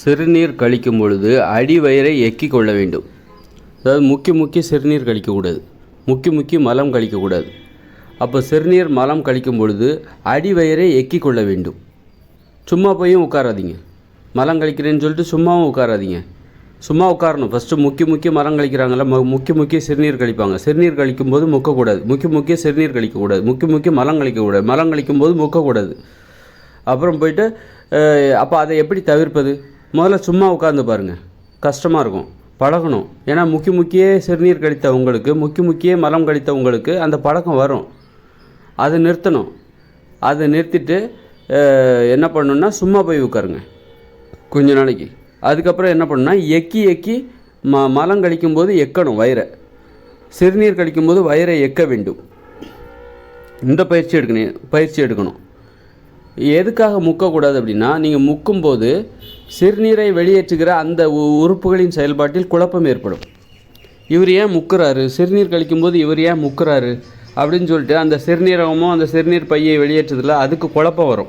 சிறுநீர் கழிக்கும் பொழுது அடிவயிறை எக்கிக் கொள்ள வேண்டும். அதாவது முக்கி முக்கி சிறுநீர் கழிக்கக்கூடாது. முக்கி முக்கி மலம் கழிக்கக்கூடாது. அப்போ சிறுநீர் மலம் கழிக்கும் பொழுது அடிவயிறை எக்கி கொள்ள வேண்டும். சும்மா போயும் உட்காராதீங்க. மலம் கழிக்கிறேன்னு சொல்லிட்டு சும்மாவும் உட்காராதீங்க. சும்மா உட்காரணும். ஃபஸ்ட்டு முக்கி முக்கி மரம் கழிக்கிறாங்கள முக்கி முக்கி சிறுநீர் கழிப்பாங்க. சிறுநீர் கழிக்கும் போது முக்கக்கூடாது. முக்கி முக்கி சிறுநீர் கழிக்கக்கூடாது. முக்கி முக்கி மலம் கழிக்கக்கூடாது. மலம் கழிக்கும் போது முக்கக்கூடாது. அப்புறம் போயிட்டு அப்போ அதை எப்படி தவிர்ப்பது? முதல்ல சும்மா உட்காந்து பாருங்கள் கஷ்டமாக இருக்கும். பழகணும். ஏன்னா முக்கி முக்கியே சிறுநீர் கழித்த உங்களுக்கு முக்கி முக்கியே மலம் கழித்த உங்களுக்கு அந்த பழக்கம் வரும். அதை நிறுத்தணும். அதை நிறுத்திட்டு என்ன பண்ணணும்னா சும்மா போய் உட்காருங்க. கொஞ்ச நாளைக்கு. அதுக்கப்புறம் என்ன பண்ணுன்னா எக்கி எக்கி ம மலம் கழிக்கும் போது எக்கணும் வயிறை. சிறுநீர் கழிக்கும்போது வயிறை எக்க வேண்டும். இந்த பயிற்சி எடுக்கணும். பயிற்சி எடுக்கணும். எதுக்காக முக்கக்கூடாது அப்படின்னா நீங்கள் முக்கும்போது சிறுநீரை வெளியேற்றுகிற அந்த உ- உறுப்புகளின் செயல்பாட்டில் குழப்பம் ஏற்படும். இவர் ஏன் முக்குறாரு? சிறுநீர் கழிக்கும்போது இவர் ஏன் முக்குறாரு? அப்படின்னு சொல்லிட்டு அந்த சிறுநீரகமோ அந்த சிறுநீர் பையை வெளியேற்றுதில்ல அதுக்கு குழப்பம் வரும்.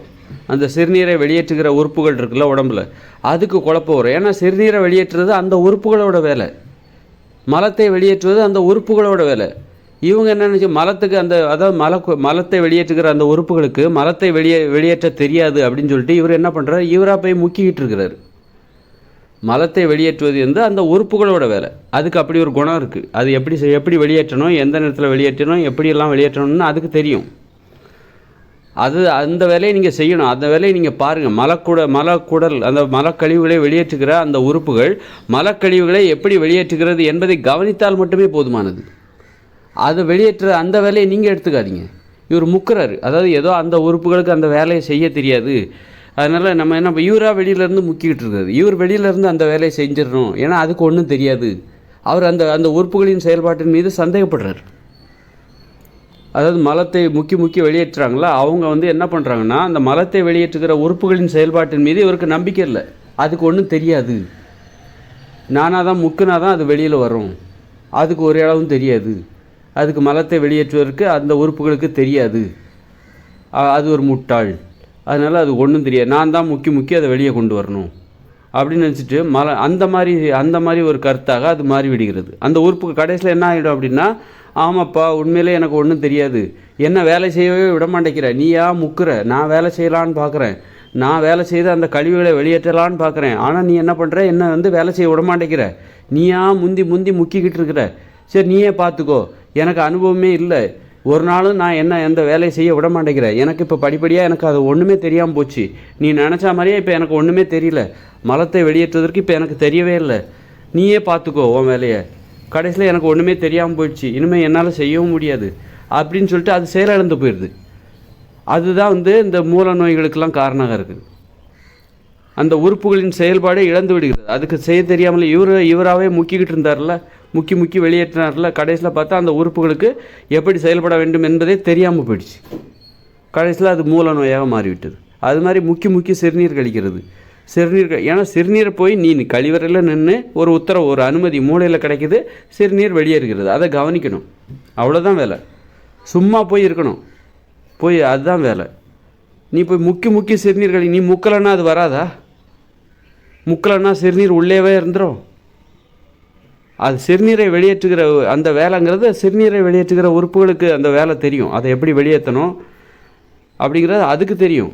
அந்த சிறுநீரை வெளியேற்றுகிற உறுப்புகள் இருக்குல்ல உடம்புல அதுக்கு குழப்பம் வரும். ஏன்னா சிறுநீரை வெளியேற்றுறது அந்த உறுப்புகளோட வேலை. மலத்தை வெளியேற்றுவது அந்த உறுப்புகளோட வேலை. இவங்க என்ன நினச்சி மலத்துக்கு அந்த அதாவது மல மலத்தை வெளியேற்றுகிற அந்த உறுப்புகளுக்கு மலத்தை வெளியே வெளியேற்ற தெரியாது அப்படின்னு சொல்லிட்டு இவர் என்ன பண்ணுறாரு இவராக போய் முக்கிக்கிட்டு இருக்கிறாரு. மலத்தை வெளியேற்றுவது வந்து அந்த உறுப்புகளோட வேலை. அதுக்கு அப்படி ஒரு குணம் இருக்குது அது எப்படி செய்- எப்படி வெளியேற்றணும் எந்த நேரத்தில் வெளியேற்றணும் எப்படியெல்லாம் வெளியேற்றணும்னு அதுக்கு தெரியும். அது அந்த வேலையை நீங்கள் செய்யணும். அந்த வேலையை நீங்கள் பாருங்கள் மலக்குட மலக்குடல் அந்த மலக்கழிவுகளை வெளியேற்றுகிற அந்த உறுப்புகள் மலக்கழிவுகளை எப்படி வெளியேற்றுகிறது என்பதை கவனித்தால் மட்டுமே போதுமானது. அதை வெளியேற்ற அந்த வேலையை நீங்கள் எடுத்துக்காதீங்க. இவர் முக்குறாரு. அதாவது ஏதோ அந்த உறுப்புகளுக்கு அந்த வேலையை செய்ய தெரியாது. அதனால் நம்ம என்ன இவராக வெளியிலேருந்து முக்கிக்கிட்டு இருக்காது இவர் வெளியிலேருந்து அந்த வேலையை செஞ்சிடணும். ஏன்னா அதுக்கு ஒன்றும் தெரியாது. அவர் அந்த அந்த உறுப்புகளின் செயல்பாட்டின் மீது சந்தேகப்படுறாரு. அதாவது மலத்தை முக்கி முக்கி வெளியேற்றுறாங்களா? அவங்க வந்து என்ன பண்ணுறாங்கன்னா அந்த மலத்தை வெளியேற்றுகிற உறுப்புகளின் செயல்பாட்டின் மீது இவருக்கு நம்பிக்கை இல்லை. அதுக்கு ஒன்றும் தெரியாது. நானாக தான் முக்குனா தான் அது வெளியில் வரும். அதுக்கு ஒரு அளவும் தெரியாது. அதுக்கு மலத்தை வெளியேற்றுவதற்கு அந்த உறுப்புகளுக்கு தெரியாது. அது ஒரு முட்டாள். அதனால் அது ஒன்றும் தெரியாது. நான் தான் முக்கி முக்கி அதை வெளியே கொண்டு வரணும். அப்படின்னு நினச்சிட்டு மல அந்த மாதிரி அந்த மாதிரி ஒரு கருத்தாக அது மாறி விடுகிறது அந்த உறுப்பு கடைசியில் என்ன ஆகிடும் அப்படின்னா ஆமாப்பா உண்மையிலே எனக்கு ஒன்றும் தெரியாது. என்ன வேலை செய்யவே விட மாட்டேங்கிற. நீயா முக்குற. நான் வேலை செய்யலான்னு பார்க்குறேன் நான் வேலை செய்து அந்த கழிவுகளை வெளியேற்றலான்னு பார்க்குறேன் ஆனால் நீ என்ன பண்ணுற என்ன வந்து வேலை செய்ய விட மாட்டேங்கிற. நீயா முந்தி முந்தி முக்கிக்கிட்டு இருக்கிற. சரி நீயே பார்த்துக்கோ எனக்கு அனுபவமே இல்லை. ஒரு நாளும் நான் என்ன எந்த வேலையை செய்ய விட மாட்டேங்கிறேன். எனக்கு இப்போ படிப்படியாக எனக்கு அது ஒன்றுமே தெரியாமல் போச்சு. நீ நினச்ச மாதிரியே இப்போ எனக்கு ஒன்றுமே தெரியல. மலத்தை வெளியேற்றுவதற்கு இப்போ எனக்கு தெரியவே இல்லை. நீயே பார்த்துக்கோ உன் வேலையை. கடைசியில் எனக்கு ஒன்றுமே தெரியாமல் போயிடுச்சு. இனிமேல் என்னால் செய்யவும் முடியாது. அப்படின்னு சொல்லிட்டு அது செயலிழந்து போயிடுது அதுதான் வந்து இந்த மூல நோய்களுக்கெல்லாம் காரணமாக இருக்குது அந்த உறுப்புகளின் செயல்பாடே இழந்து விடுகிறது. அதுக்கு செய்ய தெரியாமல் இவர் இவராகவே முக்கிக்கிட்டு இருந்தார்ல முக்கி முக்கி வெளியேற்றினார்ல கடைசியில் பார்த்தா அந்த உறுப்புகளுக்கு எப்படி செயல்பட வேண்டும் என்பதே தெரியாமல் போயிடுச்சு. கடைசியில் அது மூல நோயாக மாறிவிட்டது. அது மாதிரி முக்கி முக்கி சிறுநீர் கழிக்கிறது. சிறுநீர் ஏன்னா சிறுநீரை போய் நீ கழிவறையில் நின்று ஒரு உத்தரவு ஒரு அனுமதி மூளையில் கிடைக்குது சிறுநீர் வெளியேறுகிறது. அதை கவனிக்கணும். அவ்வளோதான் வேலை. சும்மா போய் இருக்கணும். போய் அதுதான் வேலை. நீ போய் முக்கி முக்கி சிறுநீர் கழி நீ முக்கலைன்னா அது வராதா? முக்கலைன்னா சிறுநீர் உள்ளேவே இருந்துடும் அது சிறுநீரை வெளியேற்றுகிற அந்த வேலைங்கிறது சிறுநீரை வெளியேற்றுகிற உறுப்புகளுக்கு அந்த வேலை தெரியும். அதை எப்படி வெளியேற்றணும் அப்படிங்கிறது அதுக்கு தெரியும்.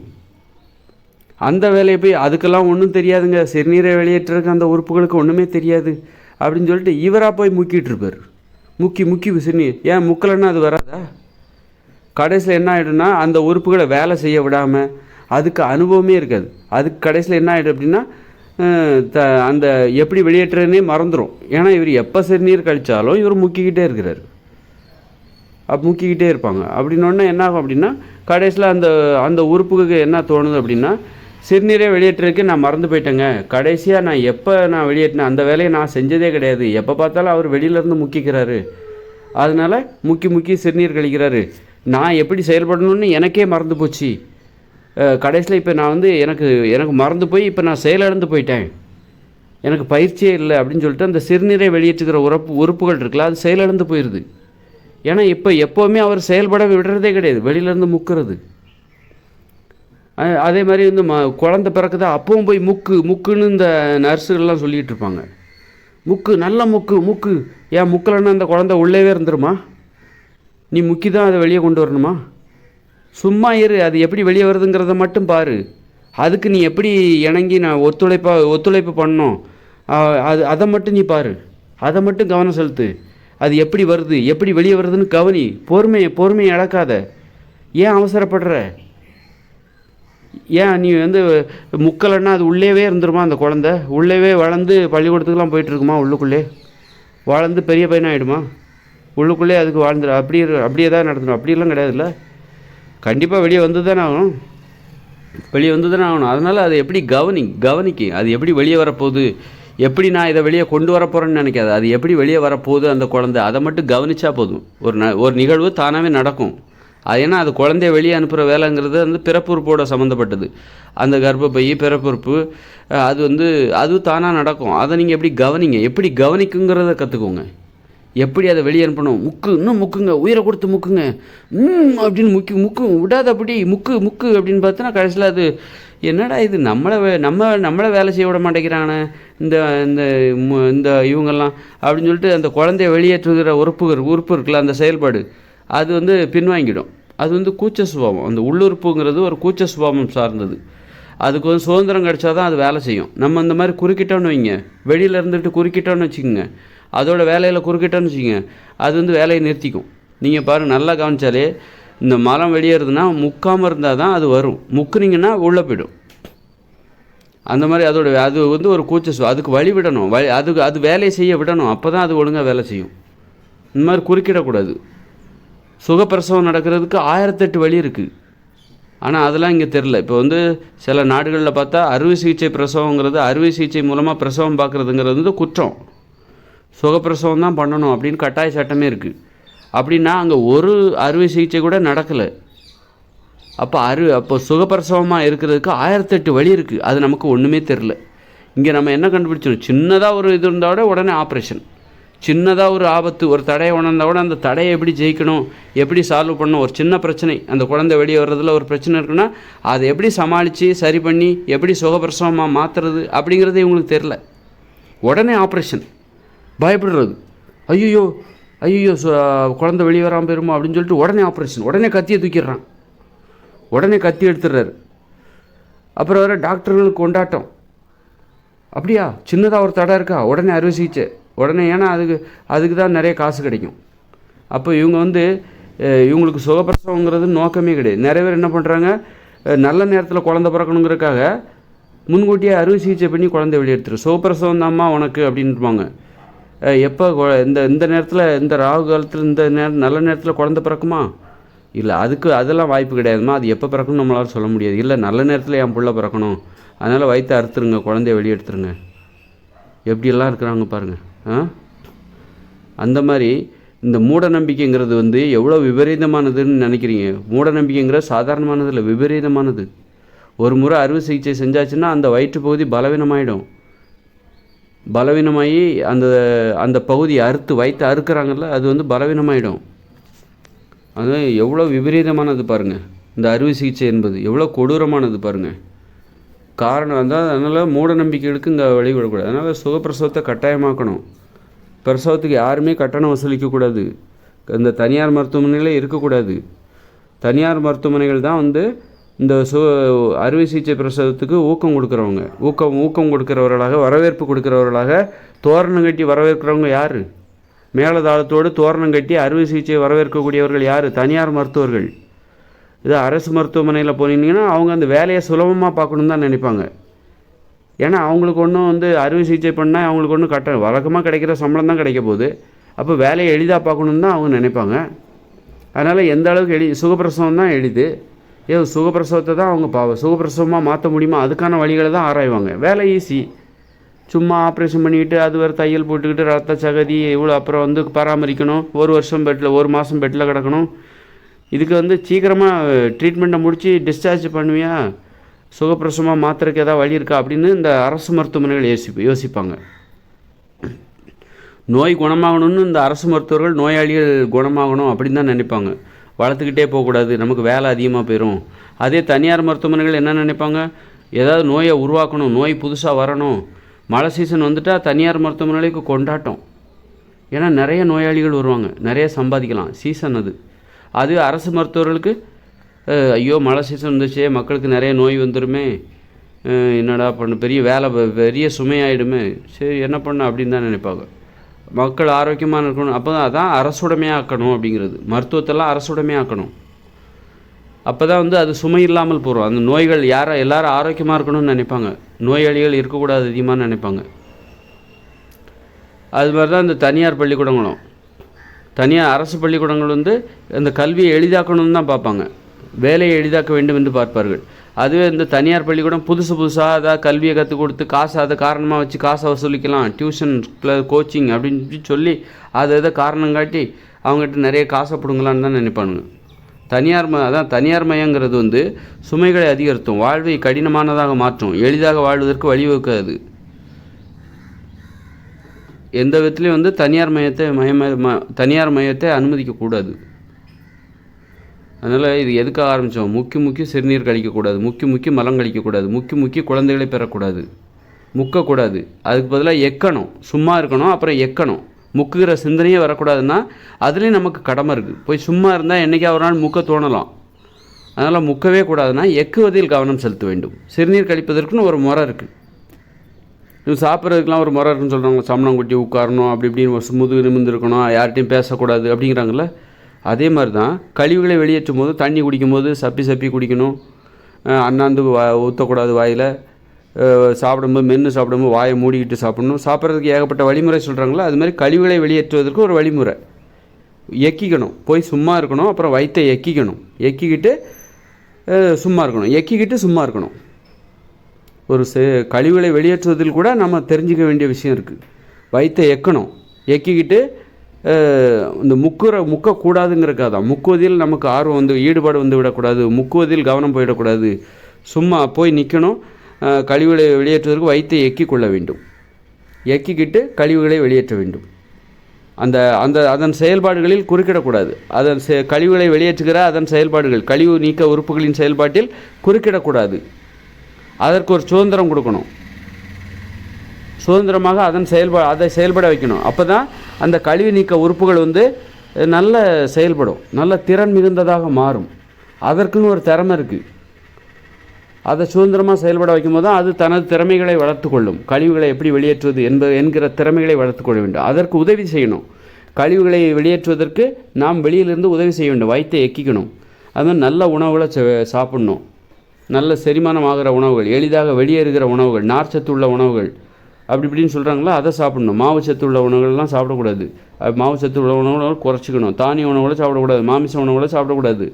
அந்த வேலையை போய் அதுக்கெல்லாம் ஒன்றும் தெரியாதுங்க. சிறுநீரை வெளியேற்றுறதுக்கு அந்த உறுப்புகளுக்கு ஒன்றுமே தெரியாது அப்படின்னு சொல்லிட்டு இவராக போய் முக்கிட்டு இருப்பார். முக்கி முக்கி சிறுநீர். ஏன் முக்கலைன்னா அது வராதா? கடைசியில் என்ன ஆகிடும்னா அந்த உறுப்புகளை வேலை செய்ய விடாமல் அதுக்கு அனுபவமே இருக்காது. அதுக்கு கடைசியில் என்ன ஆகிடும் அப்படின்னா த அந்த எப்படி வெளியேற்றுறதுனே மறந்துடும் ஏன்னா இவர் எப்போ சிறுநீர் கழித்தாலும் இவர் முக்கிக்கிட்டே இருக்கிறார். அப்போ முக்கிக்கிட்டே இருப்பாங்க. அப்படின்னோடனே என்ன ஆகும் அப்படின்னா கடைசியில் அந்த அந்த உறுப்புக்கு என்ன தோணுது அப்படின்னா சிறுநீரை வெளியேற்றுறதுக்கு நான் மறந்து போயிட்டேங்க. கடைசியாக நான் எப்போ நான் வெளியேற்றினேன் அந்த வேலையை நான் செஞ்சதே கிடையாது. எப்போ பார்த்தாலும் அவர் வெளியிலேருந்து முக்கிக்கிறாரு. அதனால் முக்கி முக்கி சிறுநீர் கழிக்கிறாரு. நான் எப்படி செயல்படணும்னு எனக்கே மறந்து போச்சு. கடைசியில் இப்போ நான் வந்து எனக்கு எனக்கு மறந்து போய் இப்போ நான் செயலிழந்து போயிட்டேன். எனக்கு பயிற்சியே இல்லை அப்படின்னு சொல்லிட்டு அந்த சிறுநீரை வெளியேற்றுகிற உறுப்பு உறுப்புகள் இருக்குல்ல அது செயலிழந்து போயிடுது ஏன்னா இப்போ எப்போவுமே அவர் செயல்பட விடுறதே கிடையாது வெளியிலேருந்து முக்கிறது. அதே மாதிரி வந்து ம குழந்த பிறக்குதா அப்பவும் போய் முக்கு முக்குன்னு இந்த நர்ஸுகள்லாம் சொல்லிகிட்டு இருப்பாங்க. முக்கு நல்ல முக்கு முக்கு. ஏன் முக்கலன்னா அந்த குழந்த உள்ளேவே இருந்துருமா? நீ முக்கி தான் அதை வெளியே கொண்டு வரணுமா? சும்மா இரு அது எப்படி வெளியே வருதுங்கிறத மட்டும் பாரு. அதுக்கு நீ எப்படி இணங்கி நான் ஒத்துழைப்பாக ஒத்துழைப்பு பண்ணோம் அது அதை மட்டும் நீ பாரு. அதை மட்டும் கவனம் செலுத்து. அது எப்படி வருது எப்படி வெளியே வருதுன்னு கவனி. பொறுமையை பொறுமையை இழக்காத. ஏன் அவசரப்படுற? ஏன் நீ வந்து முக்கலைன்னா அது உள்ளேவே இருந்துருமா அந்த குழந்த? உள்ளேவே வளர்ந்து பள்ளிக்கூடத்துக்குலாம் போயிட்டுருக்குமா உள்ளுக்குள்ளே? வளர்ந்து பெரிய பையனாக ஆகிடுமா உள்ளுக்குள்ளே அதுக்கு வாழ்ந்துடும் அப்படி அப்படியே தான் நடத்தணும். அப்படியெல்லாம் கிடையாதுல்ல? கண்டிப்பாக வெளியே வந்து தானே ஆகணும். வெளியே வந்து தானே ஆகணும். அதனால் அதை எப்படி கவனி கவனிக்கு அது எப்படி வெளியே வரப்போகுது? எப்படி நான் இதை வெளியே கொண்டு வர போகிறேன்னு நினைக்காது. அது எப்படி வெளியே வரப்போகுது அந்த குழந்தை? அதை மட்டும் கவனித்தா போதும். ஒரு ந ஒரு நிகழ்வு தானாகவே நடக்கும். அது ஏன்னா அது குழந்தைய வெளியே அனுப்புகிற வேலைங்கிறது வந்து பிறப்புறுப்போட சம்மந்தப்பட்டது அந்த கர்ப்பப்பை பிறப்புறுப்பு அது வந்து அது தானாக நடக்கும். அதை நீங்கள் எப்படி கவனிங்க? எப்படி கவனிக்குங்கிறத கற்றுக்கோங்க எப்படி அதை வெளியே அனுப்பணும்? முக்கு இன்னும் முக்குங்க உயிரை கொடுத்து முக்குங்க. ம் அப்படின்னு முக்கி முக்கு விடாத அப்படி முக்கு முக்கு அப்படின்னு பார்த்தோன்னா கடைசியில் அது என்னடா இது நம்மளை வே- நம்ம நம்மளை வேலை செய்ய விட மாட்டேங்கிறானே இந்த இந்த மு- இந்த இவங்கெல்லாம் அப்படின்னு சொல்லிட்டு அந்த குழந்தைய வெளியேற்றுகிற உறுப்புகள் உறுப்பு இருக்குல்ல அந்த செயல்பாடு அது வந்து பின்வாங்கிடும். அது வந்து கூச்ச சுபாவம். அந்த உள்ளுறுப்புங்கிறது ஒரு கூச்ச சுபாவம் சார்ந்தது. அதுக்கு வந்து சுதந்திரம் கிடைச்சா தான் அது வேலை செய்யும். நம்ம இந்த மாதிரி குறுக்கிட்டோன்னு வைங்க. வெளியில் இருந்துட்டு குறுக்கிட்டோன்னு வச்சுக்கோங்க. அதோட வேலையில் குறுக்கிட்டோன்னு வச்சுக்கோங்க. அது வந்து வேலையை நிறுத்திக்கும். நீங்கள் பாருங்கள் நல்லா கவனிச்சாலே இந்த மரம் வெளியேறுதுன்னா முக்காமல் இருந்தால் தான் அது வரும். முக்குனிங்கன்னா உள்ளே போயிடும். அந்த மாதிரி அதோட அது வந்து ஒரு கூச்ச அதுக்கு வழி விடணும். வழி அதுக்கு அது வேலையை செய்ய விடணும். அப்போ தான் அது ஒழுங்காக வேலை செய்யும். இந்த மாதிரி குறுக்கிடக்கூடாது. சுகப்பிரசவம் நடக்கிறதுக்கு ஆயிரத்தெட்டு வழி இருக்குது ஆனால் அதெல்லாம் இங்கே தெரில இப்போ வந்து சில நாடுகளில் பார்த்தா அறுவை சிகிச்சை பிரசவங்கிறது அறுவை சிகிச்சை மூலமாக பிரசவம் பார்க்குறதுங்கிறது வந்து குற்றம். சுகப்பிரசவம் தான் பண்ணணும் அப்படின்னு கட்டாய சட்டமே இருக்குது அப்படின்னா அங்கே ஒரு அறுவை சிகிச்சை கூட நடக்கலை. அப்போ அரு அப்போ சுகப்பிரசவமாக இருக்கிறதுக்கு ஆயிரத்தெட்டு வழி இருக்குது அது நமக்கு ஒன்றுமே தெரில இங்கே நம்ம என்ன கண்டுபிடிச்சிடும் சின்னதாக ஒரு இது இருந்தால் கூட உடனே ஆப்ரேஷன். சின்னதாக ஒரு ஆபத்து ஒரு தடையை உணர்ந்தால் கூட அந்த தடையை எப்படி ஜெயிக்கணும் எப்படி சால்வ் பண்ணணும் ஒரு சின்ன பிரச்சனை. அந்த குழந்தை வெளியே வர்றதுல ஒரு பிரச்சனை இருக்குன்னா அதை எப்படி சமாளித்து சரி பண்ணி எப்படி சுகப்பிரசவமாக மாற்றுறது அப்படிங்கிறது இவங்களுக்கு தெரில உடனே ஆப்ரேஷன். பயப்படுறது. ஐயோ ஐயோ குழந்த வெளியே வராமல் போயிருமா அப்படின்னு சொல்லிட்டு உடனே ஆப்ரேஷன் உடனே கத்தியை தூக்கிடுறான். உடனே கத்தி எடுத்துடுறாரு. அப்புறம் வர டாக்டர்களுக்கு கொண்டாட்டம். அப்படியா? சின்னதாக ஒரு தடை இருக்கா? உடனே அறுவை சிகிச்சை. உடனே ஏன்னா அதுக்கு அதுக்கு தான் நிறைய காசு கிடைக்கும். அப்போ இவங்க வந்து இவங்களுக்கு சுகப்பிரசவங்கிறது நோக்கமே கிடையாது. நிறைய பேர் என்ன பண்ணுறாங்க நல்ல நேரத்தில் குழந்த பிறக்கணுங்கிறதுக்காக முன்கூட்டியே அறுவை சிகிச்சை பண்ணி குழந்தை வெளியெடுத்துரு சுகப்பிரசவம் தான்மா உனக்கு அப்படின்ட்டுவாங்க எப்போ இந்த இந்த நேரத்தில் இந்த ராகு காலத்தில் இந்த நேரம் நல்ல நேரத்தில் குழந்த பிறக்குமா? இல்லை அதுக்கு அதெல்லாம் வாய்ப்பு கிடையாதுமா? அது எப்போ பிறக்கணும் நம்மளால் சொல்ல முடியாது. இல்லை நல்ல நேரத்தில் என் பிள்ளை பிறக்கணும். அதனால் வயிற்று அறுத்துருங்க குழந்தைய வெளியே எடுத்துருங்க. எப்படியெல்லாம் இருக்கிறாங்க பாருங்கள் ஆ? அந்த மாதிரி இந்த மூட நம்பிக்கைங்கிறது வந்து எவ்வளோ விபரீதமானதுன்னு நினைக்கிறீங்க? மூட நம்பிக்கைங்கிறது சாதாரணமானது இல்லை விபரீதமானது. ஒரு முறை அறுவை சிகிச்சை செஞ்சாச்சுன்னா அந்த வயிற்று பகுதி பலவீனமாயிடும். பலவீனமாகி அந்த அந்த பகுதியை அறுத்து வயிற்று அறுக்கிறாங்கல்ல அது வந்து பலவீனமாயிடும். அது எவ்வளோ விபரீதமானது பாருங்கள் இந்த அறுவை சிகிச்சை என்பது எவ்வளோ கொடூரமானது பாருங்கள் காரணம் வந்து அதனால் மூட நம்பிக்கைகளுக்கு இங்கே வழிவிடக்கூடாது அதனால் சுகப்பிரசவத்தை கட்டாயமாக்கணும். பிரசவத்துக்கு யாருமே கட்டணம் வசூலிக்கக்கூடாது இந்த தனியார் மருத்துவமனையில் இருக்கக்கூடாது. தனியார் மருத்துவமனைகள் தான் வந்து இந்த சு அறுவை சிகிச்சை பிரசவத்துக்கு ஊக்கம் கொடுக்குறவங்க. ஊக்கம் ஊக்கம் கொடுக்குறவர்களாக வரவேற்பு கொடுக்குறவர்களாக தோரணம் கட்டி வரவேற்கிறவங்க யார்? மேலதாளத்தோடு தோரணம் கட்டி அறுவை சிகிச்சை வரவேற்கக்கூடியவர்கள் யார்? தனியார் மருத்துவர்கள். இது அரசு மருத்துவமனையில் போனீங்கன்னா அவங்க அந்த வேலையை சுலபமாக பார்க்கணுன்னு தான் நினைப்பாங்க. ஏன்னா அவங்களுக்கு ஒன்றும் வந்து அறுவை சிகிச்சை பண்ணால் அவங்களுக்கு ஒன்றும் கட்ட வழக்கமாக கிடைக்கிற சம்பளம் தான் கிடைக்க போகுது. அப்போ வேலையை எளிதாக பார்க்கணுன்னு தான் அவங்க நினைப்பாங்க. அதனால் எந்த அளவுக்கு எளி சுகப்பிரசவம் தான் எளிது. ஏ சுகப்பிரசவத்தை தான் அவங்க பாவ சுகப்பிரசவமாக மாற்ற முடியுமா? அதுக்கான வழிகளை தான் ஆராய்வாங்க. வேலை ஈஸி சும்மா ஆப்ரேஷன் பண்ணிக்கிட்டு அது வேறு தையல் போட்டுக்கிட்டு ரத்த சகதி இவ்வளோ அப்புறம் வந்து பராமரிக்கணும். ஒரு வருஷம் பெட்டில் ஒரு மாதம் பெட்டில் கிடக்கணும். இதுக்கு வந்து சீக்கிரமாக ட்ரீட்மெண்ட்டை முடித்து டிஸ்சார்ஜ் பண்ணுவியா? சுகப்பிரசவமாக மாத்திரக்கு ஏதாவது வழி இருக்கா? அப்படின்னு இந்த அரசு மருத்துவமனைகள் யோசி யோசிப்பாங்க. நோய் குணமாகணும்னு இந்த அரசு மருத்துவர்கள் நோயாளிகள் குணமாகணும் அப்படின்னு தான் நினைப்பாங்க. வளர்த்துக்கிட்டே போகக்கூடாது. நமக்கு வேலை அதிகமாக போயிடும் அதே தனியார் மருத்துவமனைகள் என்ன நினைப்பாங்க? ஏதாவது நோயை உருவாக்கணும் நோய் புதுசாக வரணும். மழை சீசன் வந்துட்டால் தனியார் மருத்துவமனைகளுக்கு கொண்டாட்டம். ஏன்னா நிறைய நோயாளிகள் வருவாங்க. நிறைய சம்பாதிக்கலாம். சீசன் அது. அது அரசு மருத்துவர்களுக்கு ஐயோ மழை சீசன் வந்துச்சே மக்களுக்கு நிறைய நோய் வந்துடுமே என்னடா பண்ண பெரிய வேலை பெரிய சுமையாயிடுமே. சரி என்ன பண்ண அப்படின்னு தான் நினைப்பாங்க. மக்கள் ஆரோக்கியமாக இருக்கணும். அப்போ தான் அதான் அரசுடைமையாக்கணும் அப்படிங்கிறது. மருத்துவத்தெல்லாம் அரசுடைமையாக்கணும். அப்போ தான் வந்து அது சுமை இல்லாமல் போகிறோம் அந்த நோய்கள் யாரை எல்லாரும் ஆரோக்கியமாக இருக்கணும்னு நினைப்பாங்க. நோயாளிகள் இருக்கக்கூடாது அதிகமாக நினைப்பாங்க. அது மாதிரி தான் இந்த தனியார் பள்ளிக்கூடங்களும். தனியார் அரசு பள்ளிக்கூடங்கள் வந்து அந்த கல்வியை எளிதாக்கணும்னு தான் பார்ப்பாங்க. வேலையை எளிதாக்க வேண்டும் என்று பார்ப்பார்கள். அதுவே இந்த தனியார் பள்ளிக்கூடம் புதுசு புதுசாக அதாவது கல்வியை கற்றுக் கொடுத்து காசை அதை காரணமாக வச்சு காசை வசூலிக்கலாம். டியூஷன் கோச்சிங் அப்படின்னு சொல்லி அதை எதை காரணம் காட்டி அவங்ககிட்ட நிறைய காசை பிடுங்கலான்னு தான் நினைப்பானுங்க. தனியார் ம அதான் தனியார் மயங்கிறது வந்து சுமைகளை அதிகரித்தும் வாழ்வை கடினமானதாக மாற்றும் எளிதாக வாழ்வதற்கு வழிவகுக்காது. எந்த விதத்துலையும் வந்து தனியார் மையத்தை மயம தனியார் மையத்தை அனுமதிக்கக்கூடாது. அதனால் இது எதுக்காக ஆரம்பித்தோம் முக்கி முக்கி சிறுநீர் கழிக்கக்கூடாது. முக்கி முக்கி மலம் கழிக்கக்கூடாது. முக்கி முக்கி குழந்தைகளை பெறக்கூடாது. முக்கக்கூடாது. அதுக்கு பதிலாக எக்கணும். சும்மா இருக்கணும் அப்புறம் எக்கணும். முக்குகிற சிந்தனையே வரக்கூடாதுன்னா அதுலேயும் நமக்கு கடமை இருக்குது போய் சும்மா இருந்தால் என்றைக்கா ஒரு நாள் முக்க தோணலாம். அதனால் முக்கவே கூடாதுன்னா எக்குவதில் கவனம் செலுத்த வேண்டும். சிறுநீர் கழிப்பதற்குன்னு ஒரு முறை இருக்குது இவங்க சாப்பிட்றதுக்கெலாம் ஒரு முறை இருக்குன்னு சொல்கிறாங்க சமணம் குட்டி உட்காரணும் அப்படி இப்படின்னு ஒரு முதுகு நிமிர்ந்துருக்கணும் யார்கிட்டையும் பேசக்கூடாது அப்படிங்கிறாங்களே அதே மாதிரி தான் கழிவுகளை வெளியேற்றும் போது தண்ணி குடிக்கும் போது சப்பி சப்பி குடிக்கணும். அண்ணாந்து வா ஊற்றக்கூடாது வாயில். சாப்பிடும்போது மென்று சாப்பிடும்போது வாயை மூடிக்கிட்டு சாப்பிடணும். சாப்பிட்றதுக்கு ஏகப்பட்ட வழிமுறை சொல்கிறாங்களோ அது மாதிரி கழிவுகளை வெளியேற்றுவதற்கு ஒரு வழிமுறை. எக்கிக்கணும். போய் சும்மா இருக்கணும் அப்புறம் வயிற்றை எக்கிக்கணும். எக்கிக்கிட்டு சும்மா இருக்கணும். எக்கிக்கிட்டு சும்மா இருக்கணும். ஒரு செ கழிவுகளை வெளியேற்றுவதில் கூட நம்ம தெரிஞ்சுக்க வேண்டிய விஷயம் இருக்குது வயிற்றை எக்கணும். எக்கிக்கிட்டு இந்த முக்குற முக்கக்கூடாதுங்கிறக்காக தான் முக்குவதில் நமக்கு ஆர்வம் வந்து ஈடுபாடு வந்து விடக்கூடாது. முக்குவதில் கவனம் போயிடக்கூடாது. சும்மா போய் நிற்கணும் கழிவுகளை வெளியேற்றுவதற்கு வயிற்றை எக்கி கொள்ள வேண்டும். எக்கிக்கிட்டு கழிவுகளை வெளியேற்ற வேண்டும். அந்த அந்த அதன் செயல்பாடுகளில் குறுக்கிடக்கூடாது. அதன் செ கழிவுகளை வெளியேற்றுகிற அதன் செயல்பாடுகள் கழிவு நீக்க உறுப்புகளின் செயல்பாட்டில் குறுக்கிடக்கூடாது. அதற்கு ஒரு சுதந்திரம் கொடுக்கணும். சுதந்திரமாக அதன் செயல்பா அதை செயல்பட வைக்கணும். அப்போ தான் அந்த கழிவு நீக்க உறுப்புகள் வந்து நல்ல செயல்படும். நல்ல திறன் மிகுந்ததாக மாறும். அதற்குன்னு ஒரு திறமை இருக்குது அதை சுதந்திரமாக செயல்பட வைக்கும்போது தான் அது தனது திறமைகளை வளர்த்துக்கொள்ளும் கழிவுகளை எப்படி வெளியேற்றுவது என்பது என்கிற திறமைகளை வளர்த்துக்கொள்ள வேண்டும். அதற்கு உதவி செய்யணும். கழிவுகளை வெளியேற்றுவதற்கு நாம் வெளியிலிருந்து உதவி செய்ய வேண்டும். வயிற்றை எக்கிக்கணும். அது நல்ல உணவுகளை ச- சாப்பிடணும். நல்ல செரிமானம் ஆகிற உணவுகள் எளிதாக வெளியேறுகிற உணவுகள் நார்ச்சத்து உள்ள உணவுகள் அப்படி இப்படின்னு சொல்கிறாங்களா அதை சாப்பிடணும். மாவு சத்து உள்ள உணவுகள்லாம் சாப்பிடக்கூடாது. அது மாவு சத்து உள்ள உணவுகளை குறைச்சிக்கணும். தானிய உணவுகளை சாப்பிடக்கூடாது. மாமிச உணவுகளை சாப்பிடக்கூடாது.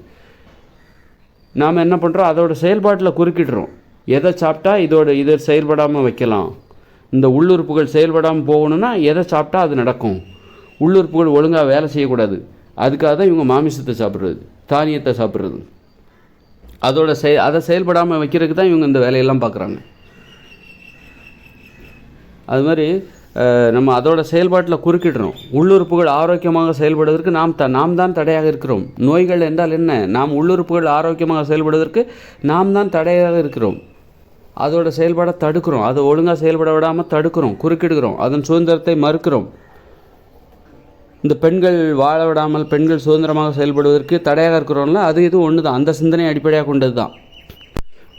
நாம் என்ன பண்ணுறோம் அதோட செயல்பாட்டில் குறுக்கிடுறோம். எதை சாப்பிட்டா இதோட இதை செயல்படாமல் வைக்கலாம். இந்த உள்ளுறுப்புகள் செயல்படாமல் போகணும்னா எதை சாப்பிட்டா அது நடக்கும். உள்ளுறுப்புகள் ஒழுங்காக வேலை செய்யக்கூடாது. அதுக்காக தான் இவங்க மாமிசத்தை சாப்பிட்றது. தானியத்தை சாப்பிட்றது. அதோட செய் அதை செயல்படாமல் வைக்கிறதுக்கு தான் இவங்க இந்த வேலையெல்லாம் பார்க்குறாங்க. அது மாதிரி நம்ம அதோட செயல்பாட்டில் குறுக்கிடுறோம். உள்ளுறுப்புகள் ஆரோக்கியமாக செயல்படுவதற்கு நாம் த நாம் தான் தடையாக இருக்கிறோம். நோய்கள் என்றால் என்ன? நாம் உள்ளுறுப்புகள் ஆரோக்கியமாக செயல்படுவதற்கு நாம் தான் தடையாக இருக்கிறோம். அதோட செயல்பாடை தடுக்கிறோம். அதை ஒழுங்காக செயல்பட விடாமல் தடுக்கிறோம் குறுக்கிடுகிறோம். அதன் சுதந்திரத்தை மறுக்கிறோம். இந்த பெண்கள் வாழ விடாமல் பெண்கள் சுதந்திரமாக செயல்படுவதற்கு தடையாக இருக்கிறோம்ல அது இது ஒன்று தான் அந்த சிந்தனை அடிப்படையாக கொண்டது தான்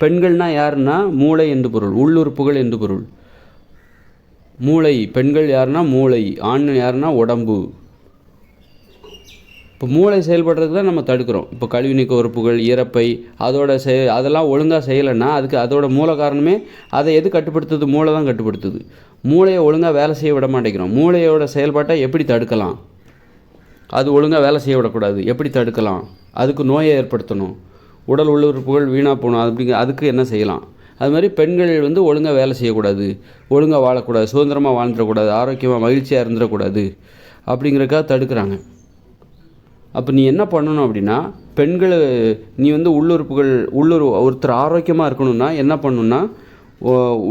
பெண்கள்னா யாருன்னா மூளை என்று பொருள் உள்ளுறுப்புகள் என்று பொருள். மூளை பெண்கள் யாருன்னா மூளை ஆண் யாருன்னா உடம்பு. இப்போ மூளை செயல்படுறதுக்கு தான் நம்ம தடுக்கிறோம். இப்போ கழிவு நீக்க உறுப்புகள் இறப்பை அதோட செய் அதெல்லாம் ஒழுங்காக செய்யலைன்னா அதுக்கு அதோட மூல காரணமே அதை எது கட்டுப்படுத்துது? மூளை தான் கட்டுப்படுத்துது. மூளையை ஒழுங்காக வேலை செய்ய விட மாட்டேங்கிறோம். மூளையோட செயல்பாட்டை எப்படி தடுக்கலாம்? அது ஒழுங்காக வேலை செய்ய விடக்கூடாது. எப்படி தடுக்கலாம்? அதுக்கு நோயை ஏற்படுத்தணும். உடல் உள்ளுறுப்புகள் வீணாக போகணும். அப்படிங்க அதுக்கு என்ன செய்யலாம்? அது மாதிரி பெண்கள் வந்து ஒழுங்காக வேலை செய்யக்கூடாது ஒழுங்காக வாழக்கூடாது சுதந்திரமாக வாழ்ந்துடக்கூடாது ஆரோக்கியமாக மகிழ்ச்சியாக இருந்துடக்கூடாது அப்படிங்கிறக்காக தடுக்கிறாங்க. அப்போ நீ என்ன பண்ணணும் அப்படின்னா பெண்கள் நீ வந்து உள்ளுறுப்புகள் உள்ளுறு ஒருத்தர் ஆரோக்கியமாக இருக்கணும்னா என்ன பண்ணணும்னா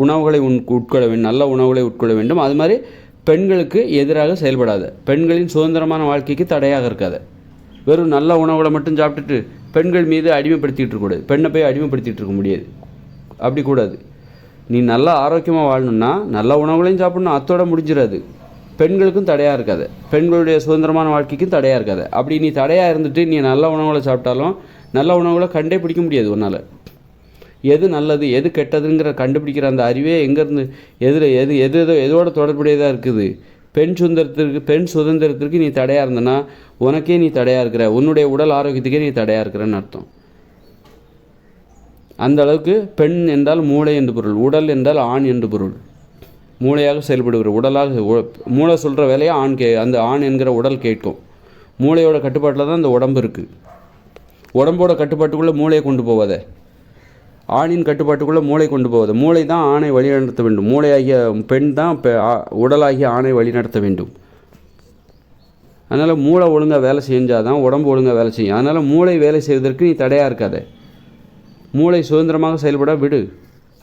உணவுகளை உன் உட்கொள்ள வேண்டும் நல்ல உணவுகளை உட்கொள்ள வேண்டும். அது மாதிரி பெண்களுக்கு எதிராக செயல்படாத பெண்களின் சுதந்திரமான வாழ்க்கைக்கு தடையாக இருக்காத. வெறும் நல்ல உணவுகளை மட்டும் சாப்பிட்டுட்டு பெண்கள் மீது அடிமைப்படுத்திகிட்டு இருக்கக்கூடாது. பெண்ணை போய் அடிமைப்படுத்திகிட்டு இருக்க முடியாது. அப்படி கூடாது. நீ நல்லா ஆரோக்கியமாக வாழணும்னா நல்ல உணவுகளையும் சாப்பிடணும் அத்தோட முடிஞ்சிடாது. பெண்களுக்கும் தடையாக இருக்காது. பெண்களுடைய சுதந்திரமான வாழ்க்கைக்கும் தடையாக இருக்காது. அப்படி நீ தடையாக இருந்துட்டு நீ நல்ல உணவுகளை சாப்பிட்டாலும் நல்ல உணவுகளை கண்டே பிடிக்க முடியாது உன்னால். எது நல்லது எது கெட்டதுங்கிற கண்டுபிடிக்கிற அந்த அறிவே எங்கேருந்து எதில் எது எது எதோ எதோட தொடர்புடையதாக இருக்குது. பெண் சுதந்திரத்திற்கு பெண் சுதந்திரத்திற்கு நீ தடையாக இருந்தனா உனக்கே நீ தடையாக இருக்கிற உன்னுடைய உடல் ஆரோக்கியத்துக்கே நீ தடையாக இருக்கிறன்னு அர்த்தம். அந்த அளவுக்கு பெண் என்றால் மூளை என்று பொருள் உடல் என்றால் ஆண் என்று பொருள். மூளையாக செயல்படுகிற உடலாக மூளை சொல்கிற வேலையை ஆண் கே அந்த ஆண் என்கிற உடல் கேட்கும். மூளையோட கட்டுப்பாட்டில் தான் அந்த உடம்பு இருக்குது உடம்போட கட்டுப்பாட்டுக்குள்ளே மூளையை கொண்டு போவாத ஆணின் கட்டுப்பாட்டுக்குள்ளே மூளை கொண்டு போவது மூளை தான் ஆணை வழிநடத்த வேண்டும். மூளையாகிய பெண் தான் பெ- ஆ- உடலாகிய ஆணை வழிநடத்த வேண்டும். அதனால் மூளை ஒழுங்காக வேலை செஞ்சால் தான் உடம்பு ஒழுங்காக வேலை செய்யும். அதனால் மூளை வேலை செய்வதற்கு நீ தடையாக இருக்காதே. மூளை சுதந்திரமாக செயல்பட விடு.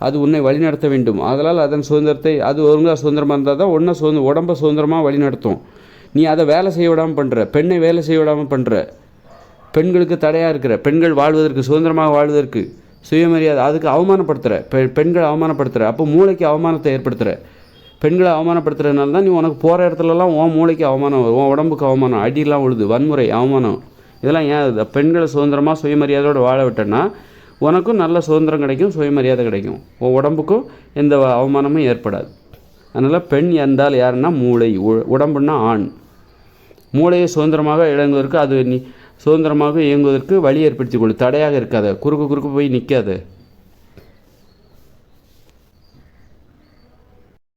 அது உன்னை வழிநடத்த வேண்டும். அதனால் அதன் சுதந்திரத்தை அது ஒழுங்காக சுதந்திரமாக இருந்தால் தான் ஒன்றை சுதந்திர உடம்பை சுதந்திரமாக வழிநடத்தும். நீ அதை வேலை செய்ய விடாமல் பண்ணுற பெண்ணை வேலை செய்ய விடாமல் பண்ணுற பெண்களுக்கு தடையாக இருக்கிற பெண்கள் வாழ்வதற்கு சுதந்திரமாக வாழ்வதற்கு சுயமரியாதை அதுக்கு அவமானப்படுத்துகிற பெ பெண்களை அவமானப்படுத்துகிற அப்போ மூளைக்கு அவமானத்தை ஏற்படுத்துகிற பெண்களை அவமானப்படுத்துறதுனால தான் நீ உனக்கு போகிற இடத்துலலாம் உன் மூளைக்கு அவமானம் வரும். உன் உடம்புக்கு அவமானம். அடியெலாம் உழுது வன்முறை அவமானம். இதெல்லாம் ஏன் பெண்களை சுதந்திரமாக சுயமரியாதையோடு வாழ விட்டேன்னா உனக்கும் நல்ல சுதந்திரம் கிடைக்கும் சுயமரியாதை கிடைக்கும். உன் உடம்புக்கும் எந்த அவமானமும் ஏற்படாது. அதனால் பெண் என்றால் யாருன்னா மூளை. உ- உடம்புன்னா ஆண். மூளையை சுதந்திரமாக இழங்குவதற்கு அது நீ சுதந்திரமாக இயங்குவதற்கு வழி ஏற்படுத்திக் கொள்ளு தடையாக இருக்காது. குறுக்கு குறுக்கு போய் நிற்காது